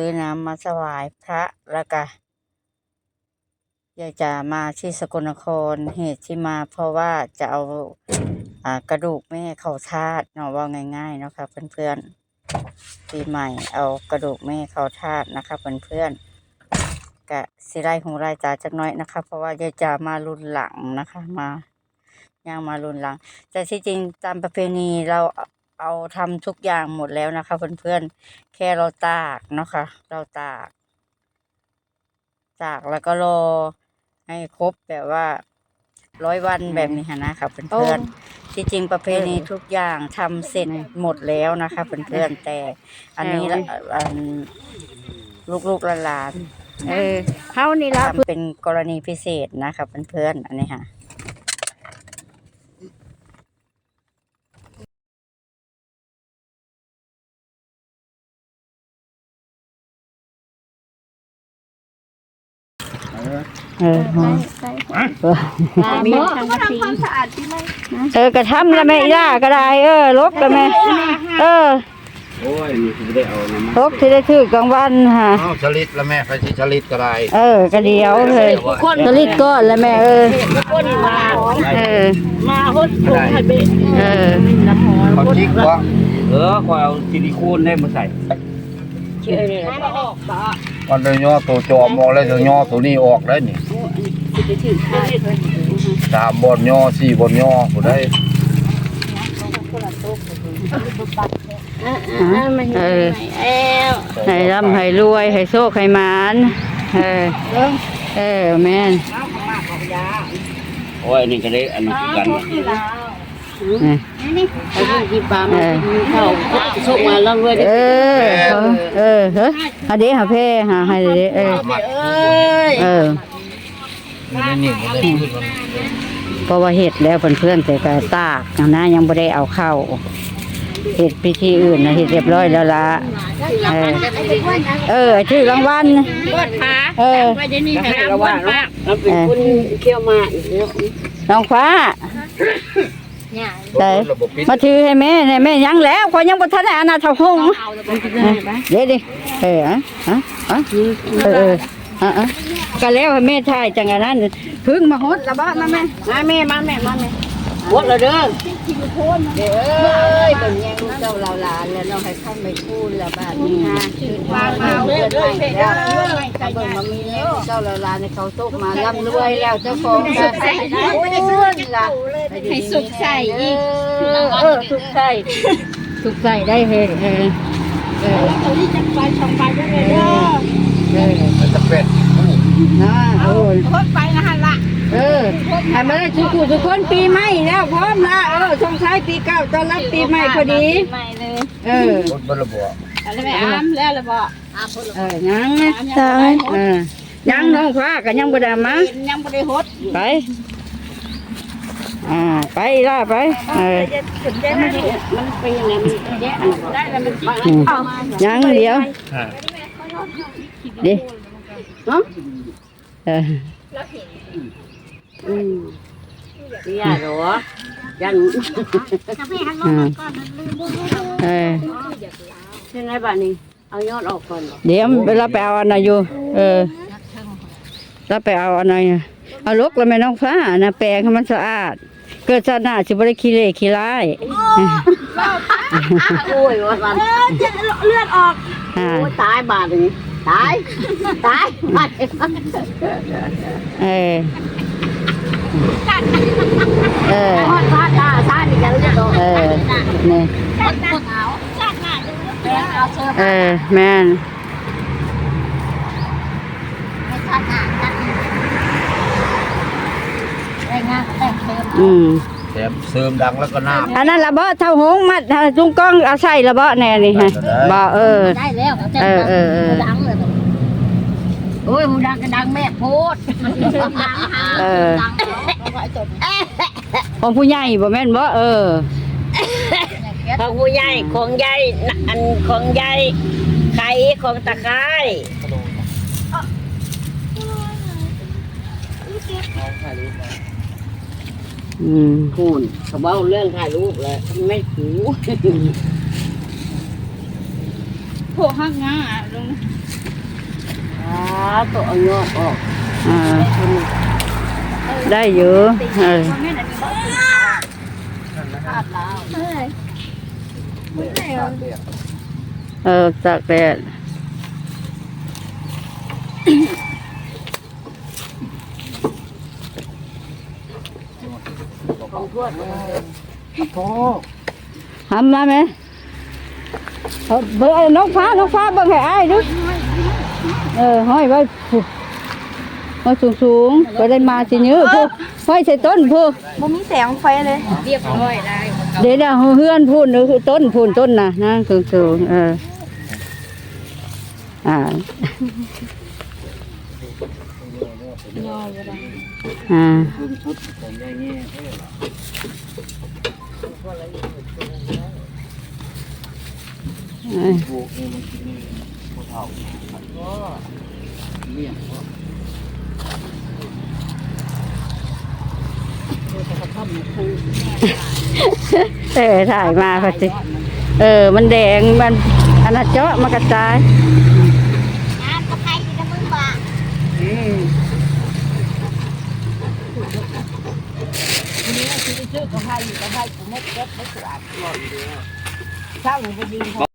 ื้อน้ำมาถวายพระล้วก็อยากจะมาที่สกลนครเหตุที่มาเพราะว่าจะเอาอากระดูกแม่เขาธาตุเนาะว่าง่ายๆเนาะค่ะเพื่อนๆปีใหม่เอากระดูกแม่เขาธาตุนะคะเพื่อนๆกะสิไลของรายจ่าจักน้อยนะคะ เพราะว่าอยากจะมารุนหลังนะคะมาย่างมารุนหลังแต่ที่จริงตามประเพณีเรา เอาทำทุกอย่างหมดแล้วนะคะ เพื่อนๆ แค่เราตากเนาะค่ะ เราตาก ตากแล้วก็รอให้ครบแบบว่าร้อยวันแบบนี้ค่ะนะคะเพื่อนๆที่จริงประเพณีทุกอย่างทำเสร็จหมดแล้วนะคะเพื่อนๆแต่ อันนี้ละอันลูกๆหลานเออเฮานี่ๆละทำเป็นกรณีพิเศษนะคะเพื่อนๆอันนี้ค่ะ เออลามีทางกะทิเออกระทำล้วแม่ย่าก็ได้เออลบล้วแม่เออโอ้ยนี่คือได้เอาลบที่ได้ถือกลางวันค่ะเอาชลิดล้วแม่ไปที่ชลิดก็ได้เออกระเดียวเลยสลิดก้อนล้วแม่เออคนมาเออมาฮดผงให้เบะเออขาจิกวะเออคอเอาซิลิโคนได้มาใส่เชื่อเลยบ่ออกบ่ มันเลยย่อตัวจอมออกแล้วจะย่อตัวนี้ออกแล้วนี่สิไปถึงค่ายสามบอนย่อสี่บอนย่อผู้ได้เออแอลให้ร่ำให้รวยให้โชคให้หมานเออเออแม่นโอ้ยนี่ก็ได้อันนี้คือกันเออไอ้ที่ ที่ปลามาเข้าส่งมาแล้วด้วยเออ เออเฮ้ยหาเด้หาเพ่หาให้เด้เออเอ้ยเออเพราะว่าเห็ดแล้วเพื่อนๆแต่ก็ตากนะนะยังไม่ได้เอาเข้าเห็ดพิธีอื่นนะเห็ดเรียบร้อยแล้วละเออชื่อรางวัลเออไปเดี๋ยวนี้ให้รับวันพระเรา เนี่ยวมาอีกแล้วน้องฟ้าได้ระบบปิดมาถือให้แม่ให้แม่ยังแล้วขอยยังบ่ทันได้อนาถหงส์เดี๋ยวดิเอออะอะอะเออเอออะอะก็แล้วให้แม่ถ่ายจังอันนั้นพึ่งมาฮดละบ้ามาแม่มาแม่มาแม่มาแม่ หมดแล้วเด้อเด้อเอ้ยเป็นยังเจ้าเราหลานแล้วน้องให้เข้าไม่พูดแล้วบ้านนี้ฮะคือมามาเพื่อนใหม่แล้วถ้าเบิ่งมามีแล้วเจ้าเราหลานในเขาตกมาร่ำรวยแล้วเจ้าของก็ใส่ได้ล่ะให้สุขใส่อีกเออสุขใส่ทุกใส่ได้เฮ้เออเออเขาที่จะไปชมไปด้วยเลยเด้อเออจะเป็ดนะโอ้ยโคตรไปนะฮะละ เออให้มาได้ทุกคู่ทุกคนปีใหม่แล้วพร้อมละเออส่งท้ายปีเก่าต้อนรับปีใหม่พอดี ใหม่เลยเออรถบรรลุบ่อะไรไม่อ้ามแล้วละบ่เออยังนะตายเออยังน้องฟ้าก็ยังบ่ได้มายังไม่ได้ฮดไปอ่าไปล่ะไปเออมันเป็นยังไงมันแยะได้แล้วมันอืมยังเดียวดิเนาะเออ อืมนี่อะเหรอยันอ่าเออใช่ไหมบ้านนี้เอายอดออกก่อนเหรอเดี๋ยวเวลาไปเอาอันไหนอยู่เออแล้วไปเอาอันไหนอะเอาลกแล้วแม่น้องฟ้านะแปลงให้มันสะอาด เกิดชาติหน้าสิบ่ได้ขี้เละขี้ร้ายโอ้ยว่าวันเลือดออกอ่าโอ้ยตายบาทนี้ตาย ตายบาทเออ เออทอดทอดตาทานี่กันเลยตัวเออนี่เอาชาติหน้าดูเอาเชิญเออแม่นให้ชาติหน้าจัดรายงานแต่งเติมอืมแถมเสริมดังแล้วก็น้ำอันนั้นละเบาะเท่าหงมัดเท่าจุงก้องเอาใส่ละเบาะแน่นี่ฮะบ่เออได้แล้วเออเออเออดังเลย โอ้ยหูดังก็ดังแม่โพดเออ ดังแล้วไว้จบของผู้ใหญ่บ่แม่นบ่เออ ของผู้ใหญ่ของใหญ่อันของใหญ่ไข่ของตะไคร้อืมคูณเขาเบ้าเรื่องถ่ายรูปเลยไม่ถูโผหักงาลง ตัวเอายอดออกอ่าได้อยู่เออเอออตากแดดของทวดเลยโอ้ทำมาไหมเอาเบอร์น้องฟ้าน้องฟ้าเบิ่งให้อ้ายดู เออห้อยไว้ผู้ห้อยสูงสูงๆก็ได้มาสิเนื้อผู้ห้อยใส่ต้นผู้บ่มีแสงไฟเลยเรียบร้อยได้เดี๋ยวเดี๋ยวเฮือนพูนหรือคือต้นพูนต้นนะนะสูงสูงๆเอออ่าอ่าชุดผมได้ เงี้ยเท่าเอ้ยบุกนี่มันกินผู้เฒ่าก็เลี้ยงก็เออถ่ายมาพอสิเออ มันแดง มันอันนั้นเจาะมันกระจายน้ำกระไพอยู่ในมือบ่าอืมทีนี้คือชื่อกระไพกระไพกูมดเก็บไม่สะอาดหล่นเช้าหนูไปยิงบ่